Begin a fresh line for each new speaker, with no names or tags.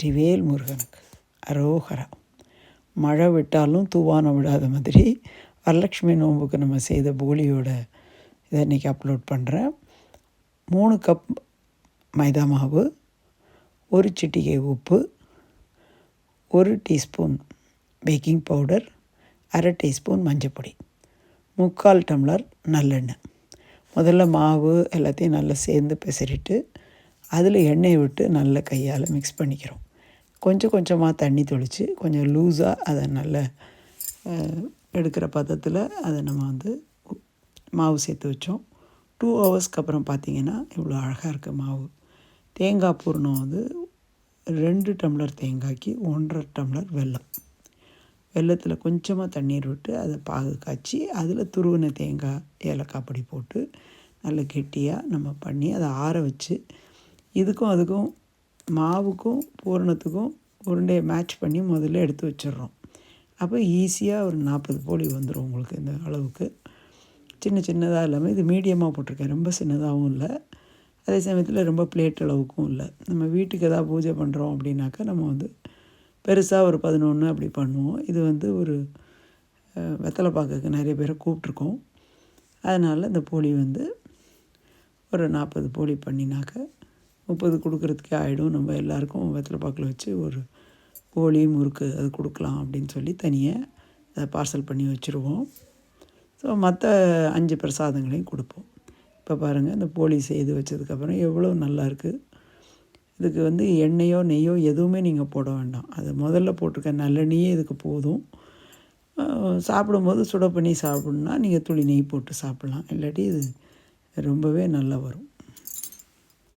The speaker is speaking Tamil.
வெற்றிவேல் முருகனுக்கு. அரோகரா. மழை விட்டாலும் தூவானம் விடாத மாதிரி வரலட்சுமி நோம்புக்கு நம்ம செய்த போலியோட இதை இன்றைக்கி அப்லோட் பண்ணுறேன் மூணு கப் மைதா மாவு ஒரு சிட்டிகை உப்பு ஒரு டீஸ்பூன் பேக்கிங் பவுடர் அரை டீஸ்பூன் மஞ்சப்பொடி முக்கால் டம்ளர் நல்லெண்ணெய். முதல்ல மாவு எல்லாத்தையும் நல்லா சேர்ந்து பிசறிட்டு அதில் எண்ணெயை விட்டு நல்ல கையால் மிக்ஸ் பண்ணிக்கிறோம். கொஞ்சம் கொஞ்சமாக தண்ணி தெளித்து கொஞ்சம் லூஸாக அதை நல்ல எடுக்கிற பதத்தில் அதை நம்ம வந்து மாவு சேர்த்து வச்சோம். டூ ஹவர்ஸ்க்கு அப்புறம் பார்த்திங்கன்னா இவ்வளோ அழகாக இருக்குது மாவு. தேங்காய் பூர்ணம் வந்து ரெண்டு டம்ளர் தேங்காய்க்கு ஒன்றரை டம்ளர் வெல்லம். வெள்ளத்தில் கொஞ்சமாக தண்ணீர் விட்டு அதை பாகு காய்ச்சி அதில் துருவின தேங்காய் ஏலக்காய் பொடி போட்டு நல்ல கெட்டியாக நம்ம பண்ணி அதை ஆற வச்சு இதுக்கும் அதுக்கும் மாவுக்கும் பூரணத்துக்கும் உருண்டையை மேட்ச் பண்ணி முதல்ல எடுத்து வச்சிடுறோம். அப்போ ஈஸியாக ஒரு நாற்பது போலி வந்துடும் உங்களுக்கு இந்த அளவுக்கு. சின்ன சின்னதாக இல்லாமல் இது மீடியமாக போட்டிருக்கேன். ரொம்ப சின்னதாகவும் இல்லை. அதே சமயத்தில் ரொம்ப பிளேட் அளவுக்கும் இல்லை. நம்ம வீட்டுக்கு எதாவது பூஜை பண்ணுறோம் அப்படின்னாக்கா நம்ம வந்து பெருசாக ஒரு பதினொன்று அப்படி பண்ணுவோம். இது வந்து ஒரு வெத்தலை பாக்குக்கு நிறைய பேரை கூப்பிட்ருக்கோம் அதனால் இந்த போலி வந்து ஒரு நாற்பது போலி பண்ணினாக்க முப்பது கொடுக்குறதுக்கே ஆகிடும் நம்ம எல்லாருக்கும் வெத்தலை பாக்கில் வச்சு ஒரு கோழி முறுக்கு அது கொடுக்கலாம் அப்படின்னு சொல்லி தனியாக அதை பார்சல் பண்ணி வச்சுருவோம். ஸோ மற்ற அஞ்சு பிரசாதங்களையும் கொடுப்போம். இப்போ பாருங்கள் இந்த போலி செய்து வச்சதுக்கப்புறம் எவ்வளோ நல்லாயிருக்கு இதுக்கு வந்து எண்ணெயோ நெய்யோ எதுவுமே நீங்கள் போட வேண்டாம். அது முதல்ல போட்டிருக்க நல்லெண்ணெயே இதுக்கு போதும். சாப்பிடும்போது சுட பண்ணி சாப்பிட்ணுன்னா நீங்கள் துளி நெய் போட்டு சாப்பிட்லாம். இல்லாட்டி இது ரொம்பவே நல்லா வரும்.